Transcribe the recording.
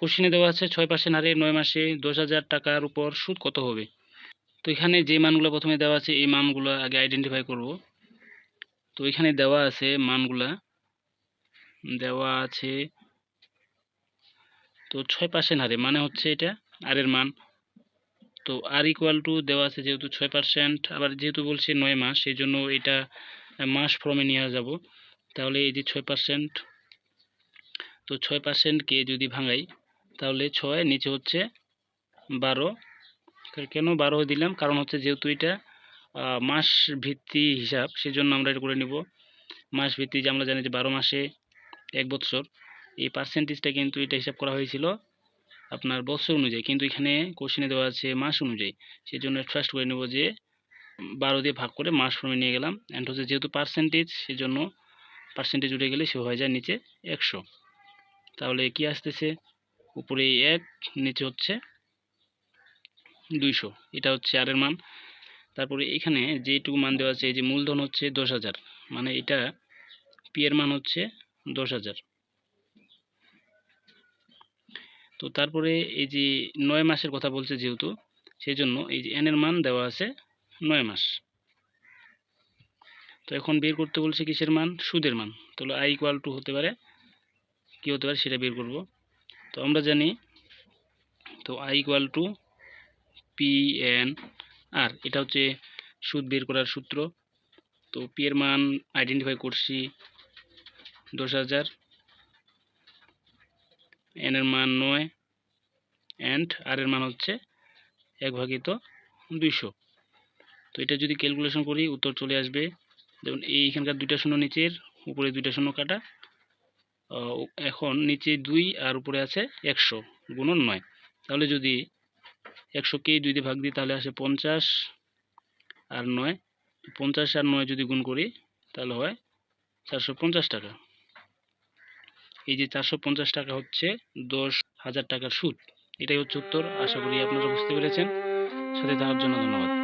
কোশ্চিনে দেওয়া আছে, ছয় পার্সেন্ট হারে নয় মাসে দশ হাজার টাকার উপর সুদ কত হবে? তো এখানে যে মানগুলো প্রথমে দেওয়া আছে, এই মানগুলো আগে আইডেন্টিফাই করব। তো এখানে দেওয়া আছে মানগুলা। দেওয়া আছে, তো ছয় পার্সেন্ট হারে মানে হচ্ছে এটা আর এর মান। তো আর ইকুয়াল টু দেওয়া আছে যেহেতু ছয় পার্সেন্ট আবার যেহেতু বলছে নয় মাস, সেই জন্য এটা মাস ফর্মে নিয়ে যাব। তাহলে এই যে ছয় পার্সেন্ট তো ছয় পার্সেন্টকে যদি ভাঙাই তাহলে ছয়, নিচে হচ্ছে বারো। কেন বারো দিলাম? কারণ হচ্ছে যেহেতু এটা মাস ভিত্তি হিসাব, সেজন্য আমরা এটা করে নিব। মাস ভিত্তি যে আমরা জানি যে বারো মাসে এক বছর এই পার্সেন্টেজটা কিন্তু এটা হিসাব করা হয়েছিল আপনার বছর অনুযায়ী। কিন্তু এখানে কোশ্চেনে দেওয়া আছে মাস অনুযায়ী। সেই জন্য ফার্স্ট করে নেব যে বারো দিয়ে ভাগ করে মাস ফর্মে নিয়ে গেলাম। অ্যান্ড হচ্ছে যেহেতু পার্সেন্টেজ সেই জন্য পার্সেন্টেজ উঠে গেলে সে হয়ে যায় নিচে একশো। তাহলে কি আসতেছে? উপরে এক, নিচে হচ্ছে দুইশো। এটা হচ্ছে আরের মান। তারপরে এখানে যেটুকু মান দেওয়া আছে, এই যে মূলধন হচ্ছে দশ হাজার। মানে এটা পি এর মান হচ্ছে দশ হাজার। তো তারপরে এই যে নয় মাসের কথা বলছে যেহেতু সেই জন্য এই যে এনের মান দেওয়া আছে নয় মাস। তো এখন বের করতে বলছে কিসের মান? সুদের মান। তাহলে আই ইকুয়াল টু হতে পারে, কি হতে পারে সেটা বের করব। তো আমরা জানি, তো I equal to P N R এটা হচ্ছে সুদ বের করার সূত্র। তো পি এর মান আইডেন্টিফাই করছি দশ হাজার এন এর মান নয় অ্যান্ড আর এর মান হচ্ছে এক ভাগিত দুইশো। তো এটা যদি ক্যালকুলেশন করি, উত্তর চলে আসবে। যেমন এইখানকার দুইটা শূন্য নিচের, উপরে দুইটা শূন্য কাটা। এখন নিচে দুই আর উপরে আছে একশো গুণন নয়। তাহলে যদি একশোকেই দুই দিয়ে ভাগ দিই, তাহলে আসে পঞ্চাশ আর নয়। পঞ্চাশ আর নয় যদি গুণ করি, তাহলে হয় চারশো পঞ্চাশ টাকা। এই যে চারশো পঞ্চাশ টাকা হচ্ছে দশ হাজার টাকার সুদ। এটাই হচ্ছে উত্তর। আশা করি আপনারা বুঝতে পেরেছেন। সাথে থাকার জন্য ধন্যবাদ।